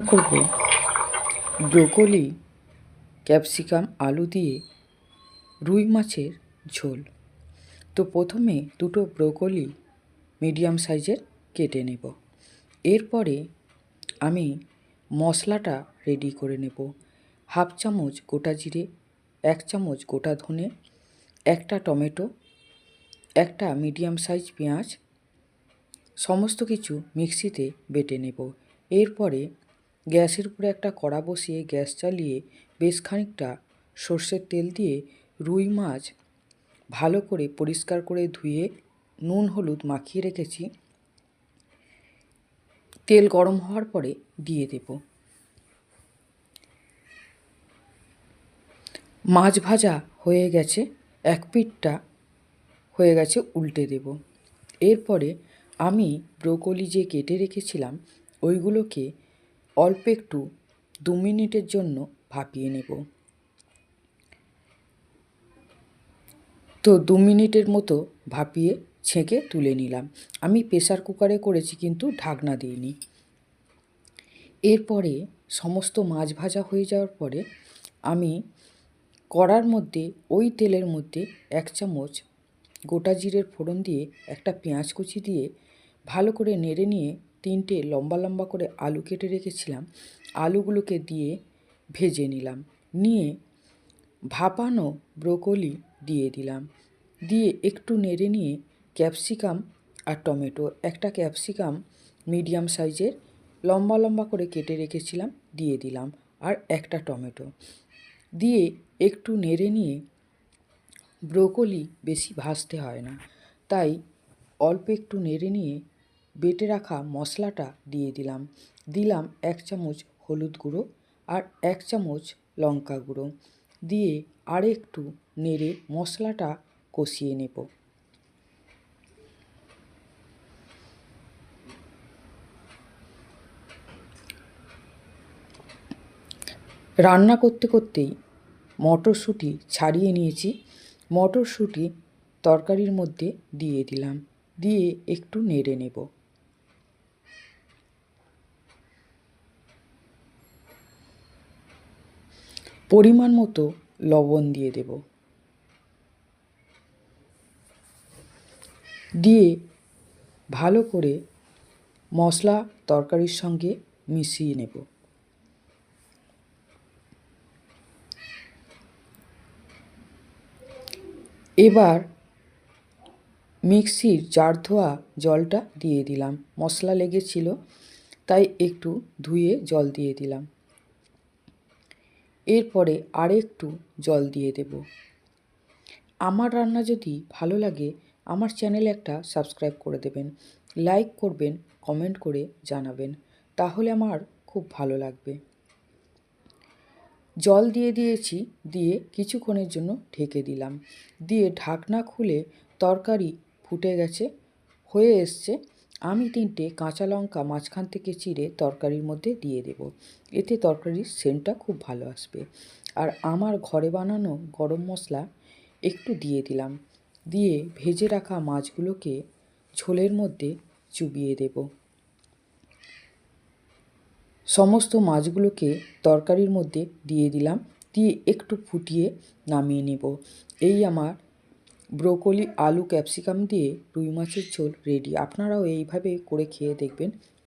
করব। Broccoli, capsicum, আলু দিয়ে রুই মাছের ঝোল। তো প্রথমে দুটো ব্রোকলি মিডিয়াম সাইজের কেটে নেব। এরপরে আমি মশলাটা রেডি করে নেব। হাফ চামচ গোটা জিরে, এক চামচ গোটা ধনে, একটা টমেটো, একটা মিডিয়াম সাইজ পেঁয়াজ, সমস্ত কিছু মিক্সিতে বেটে নেব। এরপরে গ্যাসের উপরে একটা কড়া বসিয়ে গ্যাস চালিয়ে বেশ খানিকটা সর্ষের তেল দিয়ে রুই মাছ ভালো করে পরিষ্কার করে ধুয়ে নুন, হলুদ মাখিয়ে রেখেছি। তেল গরম হওয়ার পরে দিয়ে দেব। মাছ ভাজা হয়ে গেছে, এক পিঠটা হয়ে গেছে উল্টে দেব। এরপরে আমি ব্রোকলি যে কেটে রেখেছিলাম, ওইগুলোকে অল্প একটু দু মিনিটের জন্য ভাপিয়ে নেব। তো দু মিনিটের মতো ভাপিয়ে ছেঁকে তুলে নিলাম। আমি প্রেসার কুকারে করেছি কিন্তু ঢাকনা দিইনি। এরপরে সমস্ত মাছ ভাজা হয়ে যাওয়ার পরে আমি কড়ার মধ্যে, ওই তেলের মধ্যে এক চামচ গোটা জিরের ফোড়ন দিয়ে একটা পেঁয়াজ কুচি দিয়ে ভালো করে নেড়ে নিয়ে তিনটে লম্বা লম্বা করে আলু কেটে রেখেছিলাম। আলুগুলোকে দিয়ে ভেজে নিলাম। নিয়ে ভাপানো ব্রোকলি দিয়ে দিলাম। দিয়ে একটু নেড়ে নিয়ে ক্যাপসিকাম আর টমেটো, একটা ক্যাপসিকাম মিডিয়াম সাইজের লম্বা লম্বা করে কেটে রেখেছিলাম, দিয়ে দিলাম আর একটা টমেটো। দিয়ে একটু নেড়ে নিয়ে ব্রোকলি বেশি ভাজতে হয় না। তাই অল্প একটু নেড়ে নিয়ে বেটে রাখা মশলাটা দিয়ে দিলাম। দিলাম এক চামচ হলুদ গুঁড়ো আর এক চামচ লঙ্কা গুঁড়ো। দিয়ে আর একটু নেড়ে মশলাটা কষিয়ে নেব। রান্না করতে করতেই মটরশুঁটি ছাড়িয়ে নিয়েছি। মটরশুঁটি তরকারির মধ্যে দিয়ে দিলাম। দিয়ে একটু নেড়ে নেব। পরিমাণ মতো লবণ দিয়ে দেব। দিয়ে ভালো করে মশলা তরকারির সঙ্গে মিশিয়ে নেব। এবার মিক্সির জার ধোয়া জলটা দিয়ে দিলাম। মশলা লেগেছিল তাই একটু ধুয়ে জল দিয়ে দিলাম। এরপরে আর একটু জল দিয়ে দেব। আমার রান্না যদি ভালো লাগে, আমার চ্যানেলে একটা সাবস্ক্রাইব করে দেবেন, লাইক করবেন, কমেন্ট করে জানাবেন, তাহলে আমার খুব ভালো লাগবে। জল দিয়ে দিয়েছি, দিয়ে কিছুক্ষণের জন্য ঢেকে দিলাম। দিয়ে ঢাকনা খুলে তরকারি ফুটে গেছে, হয়ে এসছে আমি তিনটে কাঁচা লঙ্কা মাঝখান থেকে চিড়ে তরকারির মধ্যে দিয়ে দেব। এতে তরকারির সেন্টটা খুব ভালো আসবে। আর আমার ঘরে বানানো গরম মশলা একটু দিয়ে দিলাম। দিয়ে ভেজে রাখা মাছগুলোকে ঝোলের মধ্যে চুবিয়ে দেব। সমস্ত মাছগুলোকে তরকারির মধ্যে দিয়ে দিলাম। দিয়ে একটু ফুটিয়ে নামিয়ে নেব। এই আমার ব্রোকলি আলু ক্যাপসিকাম দিয়ে রুই মাছের ঝোল রেডি আপনারাও এইভাবে করে খেয়ে দেখবেন।